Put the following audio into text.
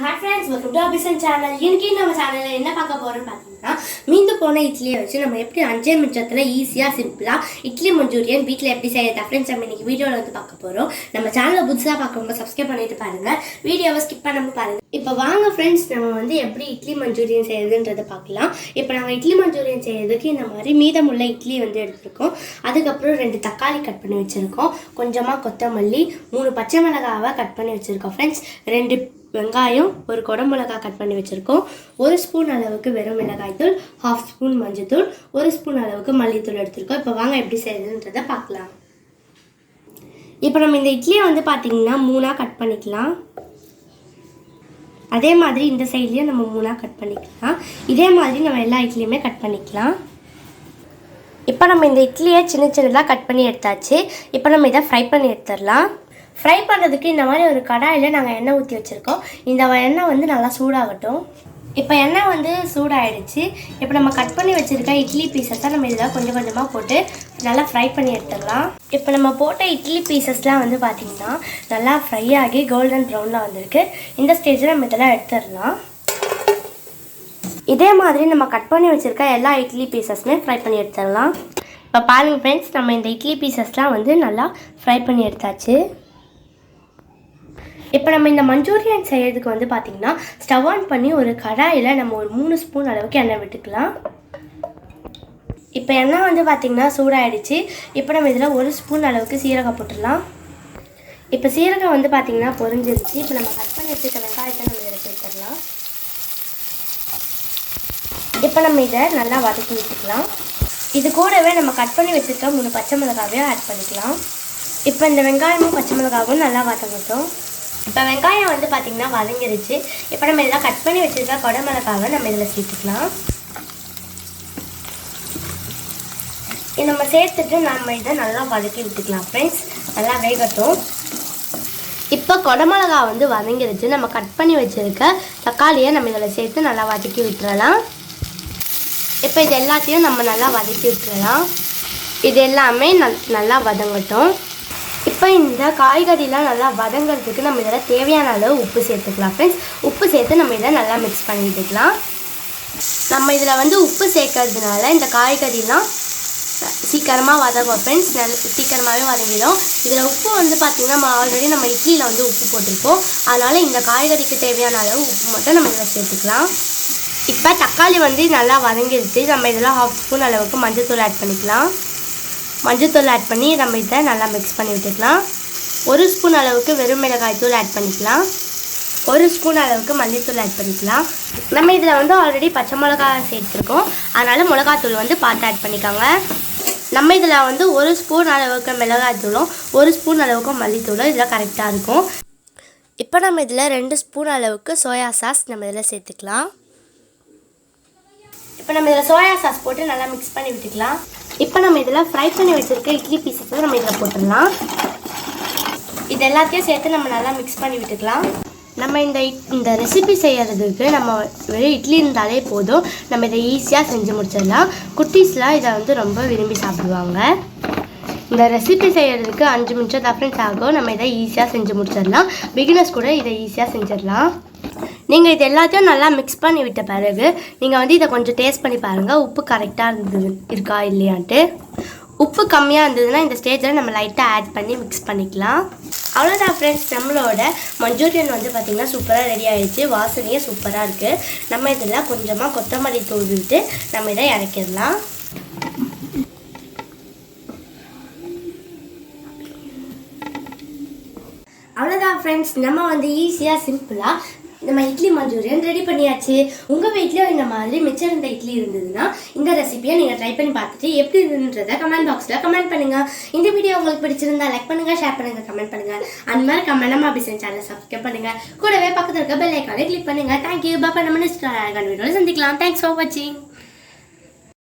Hi friends welcome to Abisan channel இன்னைக்கு நம்ம சேனலில் என்ன பார்க்க போகிறோம்னு பார்த்தீங்கன்னா மீந்து போன இட்லியை வச்சு நம்ம எப்படி அஞ்சே நிமிஷத்தில் ஈஸியாக சிம்பிளாக இட்லி மஞ்சூரியன் வீட்டில் எப்படி செய்யறதா ஃப்ரெண்ட்ஸ் நம்ம இன்னைக்கு வீடியோவில் வந்து பார்க்க போகிறோம் நம்ம சேனலை புதுசாக பார்க்குறவங்க சப்ஸ்கிரைப் பண்ணிட்டு பாருங்கள் வீடியோவை ஸ்கிப் பண்ணாமல் பாருங்கள் இப்போ வாங்க ஃப்ரெண்ட்ஸ் நம்ம வந்து எப்படி இட்லி மஞ்சூரியன் செய்யறதுன்றதை பார்க்கலாம். இப்போ நாங்கள் இட்லி மஞ்சூரியன் செய்யறதுக்கு இந்த மாதிரி மீதமுள்ள இட்லி வந்து எடுத்துருக்கோம். அதுக்கப்புறம் ரெண்டு தக்காளி கட் பண்ணி வச்சுருக்கோம். கொஞ்சமாக கொத்தமல்லி மூணு பச்சை மிளகாவை கட் பண்ணி வச்சுருக்கோம் ஃப்ரெண்ட்ஸ் ரெண்டு வெங்காயம் ஒரு குடமிளகா கட் பண்ணி வச்சுருக்கோம். ஒரு ஸ்பூன் அளவுக்கு வெறும் மிளகாய்த்தூள் ஹாஃப் ஸ்பூன் மஞ்சத்தூள் ஒரு ஸ்பூன் அளவுக்கு மல்லித்தூள் எடுத்திருக்கோம். இப்போ வாங்க எப்படி செய்யுதுன்றதை பார்க்கலாம். இப்போ நம்ம இந்த இட்லியை வந்து பார்த்திங்கன்னா மூணாக கட் பண்ணிக்கலாம். அதே மாதிரி இந்த சைட்லேயும் நம்ம மூணாக கட் பண்ணிக்கலாம். இதே மாதிரி நம்ம எல்லா இட்லியுமே கட் பண்ணிக்கலாம். இப்போ நம்ம இந்த இட்லியை சின்ன சின்னதாக கட் பண்ணி எடுத்தாச்சு. இப்போ நம்ம இதை ஃப்ரை பண்ணி எடுத்துடலாம். ஃப்ரை பண்ணுறதுக்கு இந்த மாதிரி ஒரு கடாயில் நாங்கள் எண்ணெய் ஊற்றி வச்சுருக்கோம். இந்த எண்ணெய் வந்து நல்லா சூடாகட்டும். இப்போ எண்ணெய் வந்து சூடாயிடுச்சு. இப்போ நம்ம கட் பண்ணி வச்சுருக்க இட்லி பீசஸை நம்ம இதில் கொஞ்சம் கொஞ்சமாக போட்டு நல்லா ஃப்ரை பண்ணி எடுத்துடலாம். இப்போ நம்ம போட்ட இட்லி பீசஸ்லாம் வந்து பார்த்திங்கன்னா நல்லா ஃப்ரை ஆகி கோல்டன் ப்ரௌனில் வந்திருக்கு. இந்த ஸ்டேஜில் நம்ம இதெல்லாம் எடுத்துடலாம். இதே மாதிரி நம்ம கட் பண்ணி வச்சுருக்க எல்லா இட்லி பீசஸுமே ஃப்ரை பண்ணி எடுத்துடலாம். இப்போ பாருங்கள் ஃப்ரெண்ட்ஸ் நம்ம இந்த இட்லி பீசஸ்லாம் வந்து நல்லா ஃப்ரை பண்ணி எடுத்தாச்சு. இப்போ நம்ம இந்த மஞ்சூரியன் செய்கிறதுக்கு வந்து பார்த்திங்கன்னா ஸ்டவ் ஆன் பண்ணி ஒரு கடாயில் நம்ம ஒரு மூணு ஸ்பூன் அளவுக்கு எண்ணெய் விட்டுக்கலாம். இப்போ எண்ணெய் வந்து பார்த்திங்கன்னா சூடாயிடுச்சு. இப்போ நம்ம இதில் ஒரு ஸ்பூன் அளவுக்கு சீரகம் போட்டுடலாம். இப்போ சீரகம் வந்து பார்த்திங்கன்னா பொரிஞ்சிருச்சு. இப்போ நம்ம கட் பண்ணி வச்சுருக்க வெங்காயத்தை நம்ம இதில் சேர்த்துடலாம். இப்போ நம்ம இதை நல்லா வதக்கி வச்சுக்கலாம் இது கூடவே நம்ம கட் பண்ணி வச்சுருக்க மூணு பச்சை மிளகாவையும் ஆட் பண்ணிக்கலாம். இப்போ இந்த வெங்காயமும் பச்சை மிளகாவும் நல்லா வதங்கட்டும். இப்போ வெங்காயம் வந்து பார்த்திங்கன்னா வதங்கிருச்சு. இப்போ நம்ம இதெல்லாம் கட் பண்ணி வச்சுருக்க கொடமிளகாவை நம்ம இதில் சேர்த்துக்கலாம். இது நம்ம சேர்த்துட்டு நம்ம இதை நல்லா வதக்கி விட்டுக்கலாம் ஃப்ரெண்ட்ஸ் நல்லா வேகட்டும். இப்போ கொடமிளகா வந்து வதங்கிருச்சு. நம்ம கட் பண்ணி வச்சுருக்க தக்காளியை நம்ம இதில் சேர்த்து நல்லா வதக்கி விட்டுறலாம். இப்போ இது எல்லாத்தையும் நம்ம நல்லா வதக்கி விட்டுறலாம். இது எல்லாமே நல் நல்லா வதங்கட்டும். இப்போ இந்த காய்கறிலாம் நல்லா வதங்கிறதுக்கு நம்ம இதில் தேவையான அளவு உப்பு சேர்த்துக்கலாம். ஃப்ரெண்ட்ஸ் உப்பு சேர்த்து நம்ம இதை நல்லா மிக்ஸ் பண்ணிட்டுக்கலாம் நம்ம இதில் வந்து உப்பு சேர்க்கறதுனால இந்த காய்கறிலாம் சீக்கிரமாக வதங்கும். ஃப்ரெண்ட்ஸ் நல்ல சீக்கிரமாகவே வதங்கிடும். இதில் உப்பு வந்து பார்த்திங்கன்னா நம்ம ஆல்ரெடி நம்ம இட்லியில் வந்து உப்பு போட்டிருக்கோம் அதனால் இந்த காய்கறிக்கு தேவையான அளவு உப்பு மட்டும் நம்ம இதில் சேர்த்துக்கலாம். இப்போ தக்காளி வந்து நல்லா வதங்கிடுச்சு. நம்ம இதில் ஹாஃப் ஸ்பூன் அளவுக்கு மஞ்சள்தூள் ஆட் பண்ணிக்கலாம். மஞ்சத்தூள் ஆட் பண்ணி நம்ம இதை நல்லா மிக்ஸ் பண்ணி விட்டுக்கலாம். ஒரு ஸ்பூன் அளவுக்கு வெறும் மிளகாய் தூள் ஆட் பண்ணிக்கலாம். ஒரு ஸ்பூன் அளவுக்கு மல்லித்தூள் ஆட் பண்ணிக்கலாம். நம்ம இதில் வந்து ஆல்ரெடி பச்சை மிளகா சேர்த்துருக்கோம். அதனால் மிளகாத்தூள் வந்து பார்த்து ஆட் பண்ணிக்கோங்க. நம்ம இதில் வந்து ஒரு ஸ்பூன் அளவுக்கு மிளகாய் தூளும் ஒரு ஸ்பூன் அளவுக்கு மல்லித்தூளும் இதில் கரெக்டாக இருக்கும். இப்போ நம்ம இதில் ரெண்டு ஸ்பூன் அளவுக்கு சோயா சாஸ் நம்ம இதில் சேர்த்துக்கலாம். இப்போ நம்ம இதில் சோயா சாஸ் போட்டு நல்லா மிக்ஸ் பண்ணி விட்டுக்கலாம். இப்போ நம்ம இதில் ஃப்ரை பண்ணி வச்சுருக்க இட்லி பீசஸை நம்ம இதில் போட்டுடலாம். இது எல்லாத்தையும் சேர்த்து நம்ம நல்லா மிக்ஸ் பண்ணி விட்டுக்கலாம். நம்ம இந்த இட்- இந்த ரெசிபி செய்கிறதுக்கு நம்ம வெறும் இட்லி இருந்தாலே போதும். நம்ம இதை ஈஸியாக செஞ்சு முடிச்சிடலாம். குட்டீஸ்லாம் இதை வந்து ரொம்ப விரும்பி சாப்பிடுவாங்க. இந்த ரெசிபி செய்கிறதுக்கு அஞ்சு நிமிஷம் தான் ஃப்ரெண்ட்ஸ் ஆகும். நம்ம இதை ஈஸியாக செஞ்சு முடிச்சிடலாம். பிகினர்ஸ் கூட இதை ஈஸியாக செஞ்சிடலாம். நீங்கள் இது எல்லாத்தையும் நல்லா மிக்ஸ் பண்ணி விட்ட பிறகு நீங்கள் வந்து இதை கொஞ்சம் டேஸ்ட் பண்ணி பாருங்கள் உப்பு கரெக்டாக இருந்தது இருக்கா இல்லையான்ட்டு. உப்பு கம்மியாக இருந்ததுன்னா இந்த ஸ்டேஜில் நம்ம லைட்டாக ஆட் பண்ணி மிக்ஸ் பண்ணிக்கலாம். அவ்வளோதான் ஃப்ரெண்ட்ஸ் நம்மளோட மஞ்சூரியன் வந்து பார்த்திங்கன்னா சூப்பராக ரெடி ஆகிடுச்சு வாசனையே சூப்பராக இருக்குது நம்ம இதில் கொஞ்சமாக கொத்தமல்லி தூள் விட்டு நம்ம இதை இறக்கிடலாம். அவ்வளோதான் ஃப்ரெண்ட்ஸ் நம்ம வந்து ஈஸியாக சிம்பிளாக நம்ம இட்லி மஞ்சூரியன் ரெடி பண்ணியாச்சு. உங்கள் வீட்லேயும் இந்த மாதிரி மிச்சம் இருந்த இட்லி இருந்ததுன்னா இந்த ரெசிபியை நீங்கள் ட்ரை பண்ணி பார்த்துட்டு எப்படி இருந்ததை கமெண்ட் பாக்ஸில் கமெண்ட் பண்ணுங்கள் இந்த வீடியோ உங்களுக்கு பிடிச்சிருந்தா லைக் பண்ணுங்கள் ஷேர் பண்ணுங்கள் கமெண்ட் பண்ணுங்கள் அந்த மாதிரி கமெண்ட் நம்ம அப்படி சேனலை சப்ஸ்கிரைப் பண்ணுங்கள் கூடவே பக்கத்தில் இருக்க பெல் ஐக்கானே கிளிக் பண்ணுங்கள் தேங்க்யூ பாப்பா நம்ம நெக்ஸ்ட் வீடியோவில் சந்திக்கலாம். தேங்க்ஸ் ஃபார் வாட்சிங்